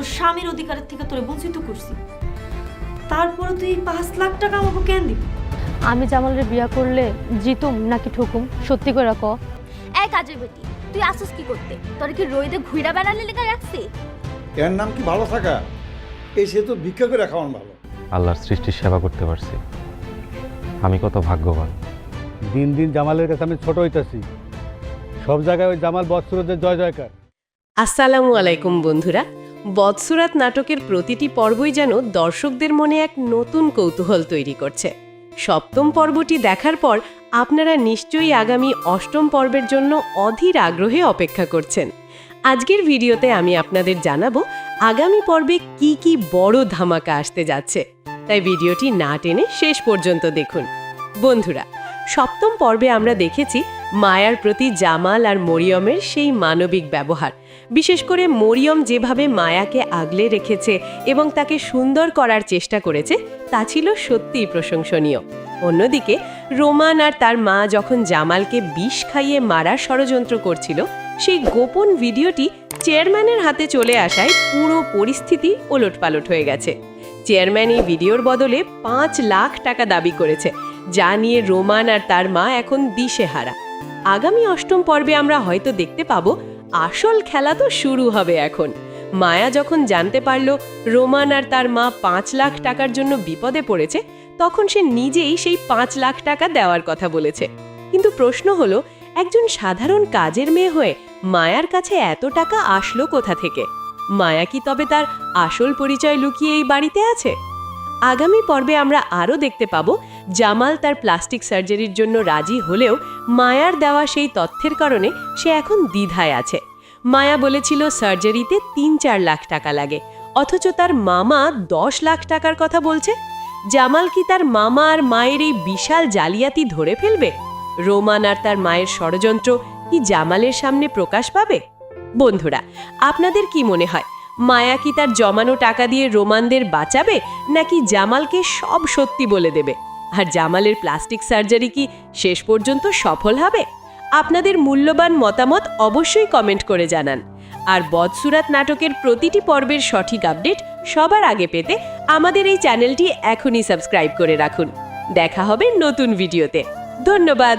তোর স্বামীর অধিকারের থেকে তোরে বঞ্চিত করছি। তারপরে তুই পাঁচ লাখ টাকা আমাকে কেন দিবি? আমি জামালের বিয়া করলে জিতুম নাকি ঠকুম? সত্যি করে ক। এই কাজের বেটি তুই আসুস কি করতে? তোর কি রইদে ঘুরা বেড়ালে লেখা রাখছি? এর নাম কি ভালো থাকা? এই সে তো ভিক্ষা করে খাওয়ান ভালো। আল্লাহর সৃষ্টির সেবা করতে পারছি। আমি কত ভাগ্যবান। দিন দিন জামালের কাছে আমি ছোট হইতাছি। সব জায়গায় ওই জামাল বৎসরদের জয় জয়কার। আসসালামু আলাইকুম বন্ধুরা। বৎসুরাত নাটকের প্রতিটি পর্বই যেন দর্শকদের মনে এক নতুন কৌতূহল তৈরি করছে। সপ্তম পর্বটি দেখার পর আপনারা নিশ্চয়ই আগামী অষ্টম পর্বের জন্য অধীর আগ্রহে অপেক্ষা করছেন। আজকের ভিডিওতে আমি আপনাদের জানাব আগামী পর্বে কি কি বড় ধামাকা আসতে যাচ্ছে। তাই ভিডিওটি না টেনে শেষ পর্যন্ত দেখুন। বন্ধুরা সপ্তম পর্বে আমরা দেখেছি মায়ার প্রতি জামাল আর মরিয়মের সেই মানবিক ব্যবহার। বিশেষ করে মরিয়ম যেভাবে মায়াকে আগলে রেখেছে এবং তাকে সুন্দর করার চেষ্টা করেছে, তা ছিল সত্যিই প্রশংসনীয়। অন্যদিকে রোমান আর তার মা যখন জামালকে বিষ খাইয়ে মারার ষড়যন্ত্র করছিল, সেই গোপন ভিডিওটি চেয়ারম্যানের হাতে চলে আসায় পুরো পরিস্থিতি ওলটপালট হয়ে গেছে। চেয়ারম্যান এই ভিডিওর বদলে পাঁচ লাখ টাকা দাবি করেছে, যা নিয়ে রোমান আর তার মা এখন দিশেহারা। আগামী অষ্টম পর্বে আমরা হয়তো দেখতে পাবো, আসল খেলা তো শুরু হবে এখন। মায়া যখন জানতে পারল রোমান আর তার মা পাঁচ লাখ টাকার জন্য বিপদে পড়েছে, তখন সে নিজেই সেই পাঁচ লাখ টাকা দেওয়ার কথা বলেছে। কিন্তু প্রশ্ন হলো, একজন সাধারণ কাজের মেয়ে হয়ে মায়ার কাছে এত টাকা আসলো কোথা থেকে? মায়া কি তবে তার আসল পরিচয় লুকিয়ে এই বাড়িতে আছে? আগামী পর্বে আমরা আরও দেখতে পাব জামাল তার প্লাস্টিক সার্জারির জন্য রাজি হলেও মায়ার দেওয়া সেই তথ্যের কারণে সে এখন দ্বিধায় আছে। মায়া বলেছিল সার্জারিতে তিন চার লাখ টাকা লাগে, অথচ তার মামা দশ লাখ টাকার কথা বলছে। জামাল কি তার মামা আর মায়ের এই বিশাল জালিয়াতি ধরে ফেলবে? রোমান আর তার মায়ের ষড়যন্ত্র কি জামালের সামনে প্রকাশ পাবে? বন্ধুরা, আপনাদের কি মনে হয়, মায়া কি তার জমানো টাকা দিয়ে রোমানদের বাঁচাবে, নাকি জামালকে সব সত্যি বলে দেবে? আর জামালের প্লাস্টিক সার্জারি কি শেষ পর্যন্ত সফল হবে? আপনাদের মূল্যবান মতামত অবশ্যই কমেন্ট করে জানান। আর বদসুরাত নাটকের প্রতিটি পর্বের সঠিক আপডেট সবার আগে পেতে আমাদের এই চ্যানেলটি এখনই সাবস্ক্রাইব করে রাখুন। দেখা হবে নতুন ভিডিওতে। ধন্যবাদ।